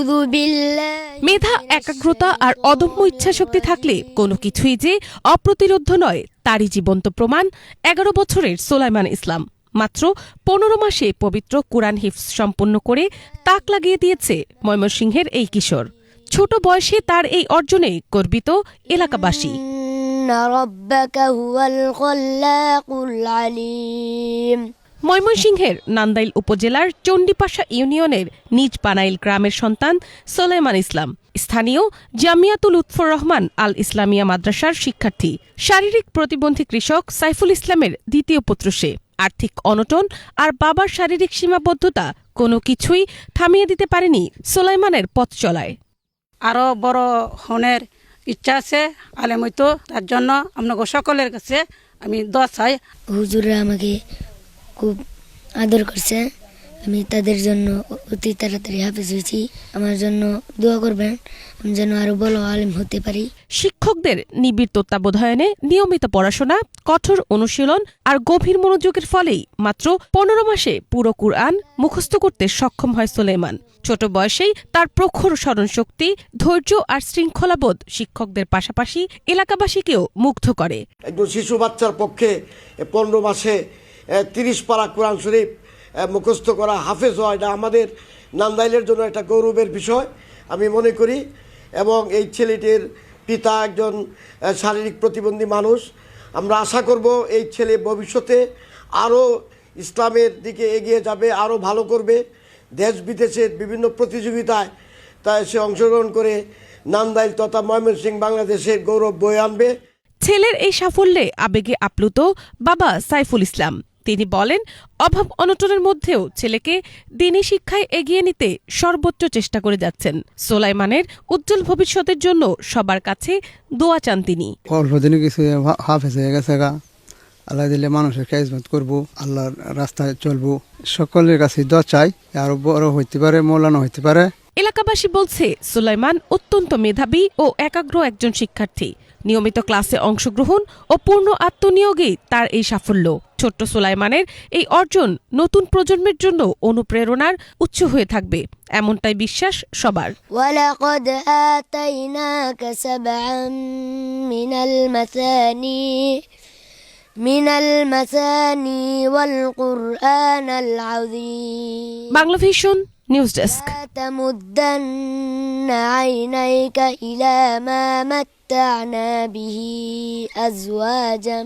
أعوذ بالله মেধা একাগ্রতা আর অদম্য ইচ্ছাশক্তি থাকলে কোনো কিছুই যে অপ্রতিরোধ্য নয় তারই জীবন্ত প্রমাণ এগারো বছরের সোলাইমান ইসলাম মাত্র পনেরো মাসে পবিত্র কোরআন হিফজ সম্পন্ন করে তাক লাগিয়ে দিয়েছে ময়মনসিংহের এই কিশোর ছোট বয়সে তার এই অর্জনে গর্বিত এলাকাবাসী إن ربك هو الخلاق العليم ময়মনসিংহের নান্দাইল উপজেলার চণ্ডীপাশা ইউনিয়নের নিজ পানাইল গ্রামের সন্তান সোলেমান ইসলাম। স্থানীয় জামিয়াতুল উৎফর রহমান আল ইসলামিয়া মাদ্রাসার শিক্ষার্থী। শারীরিক প্রতিবন্ধী কৃষক সাইফুল ইসলামের দ্বিতীয় পুত্র সে। আর্থিক অনটন আর বাবার শারীরিক সীমাবদ্ধতা কোনো কিছুই থামিয়ে দিতে পারেনি সোলাইমানের পথ চলায়। আরও বড় হনের ইচ্ছা আছে আলেম হইতো তার জন্য আপনাকে সকলের কাছে আমি দোয়া চাই। হুজুররা আমাকে খুব আদর করছে। আমি তাদের জন্য অতি তাড়াতাড়ি হাফেজ হয়েছি। আমার জন্য দোয়া করবেন। আমি যেন আরও বলো আলিম হতে পারি। শিক্ষকদের নিবিড় তত্ত্বাবধানে নিয়মিত পড়াশোনা কঠোর অনুশীলন আর গভীর মনোযোগের ফলেই মাত্র পনেরো মাসে পুরো কুরআন মুখস্থ করতে সক্ষম হয় সোলেমান ছোট বয়সেই তার প্রখর স্মরণশক্তি ধৈর্য আর শৃঙ্খলাবোধ শিক্ষকদের পাশাপাশি এলাকাবাসীকেও মুগ্ধ করে। একজন শিশু বাচ্চার পক্ষে পনেরো মাসে তিরিশ পারা কোরআন শরীফ মুখস্থ করা হাফেজ হয়, এটা আমাদের নান্দাইলের জন্য একটা গৌরবের বিষয়, আমি মনে করি। এবং এই ছেলেটির পিতা একজন শারীরিক প্রতিবন্ধী মানুষ। আমরা আশা করব এই ছেলে ভবিষ্যতে আরও ইসলামের দিকে এগিয়ে যাবে আরও ভালো করবে। দেশ বিদেশের বিভিন্ন প্রতিযোগিতায় তা সে অংশগ্রহণ করে নান্দাইল তথা ময়মনসিংহ বাংলাদেশের গৌরব বয়ে আনবে। ছেলের এই সাফল্যে আবেগে আপ্লুত বাবা সাইফুল ইসলাম। তিনি বলেন অভাব অনটনের মধ্যেও ছেলেকে দিনী শিক্ষায় এগিয়ে নিতে সর্বোচ্চ চেষ্টা করে যাচ্ছেন। সোলাইমানের উজ্জ্বল ভবিষ্যতের জন্য সবার কাছে দোয়া চান তিনি। অল্প কিছু হাফেজ হয়ে গেছে গা। আল্লাহ দিলে মানুষের খেজমত করব আল্লাহর রাস্তায় চলবো। সকলের কাছে দোয়া চাই আরও বড় হইতে পারে মৌলানা হইতে পারে। এলাকাবাসী বলছে সুলাইমান অত্যন্ত মেধাবী ও একাগ্র একজন শিক্ষার্থী। নিয়মিত ক্লাসে অংশগ্রহণ ও পূর্ণ আত্মনিয়োগেই তার এই সাফল্য। ছোট্ট সোলাইমানের এই অর্জন নতুন প্রজন্মের জন্য অনুপ্রেরণার উৎস হয়ে থাকবে এমনটাই বিশ্বাস সবার। Bangla vision news desk. متعنا به أزواجا.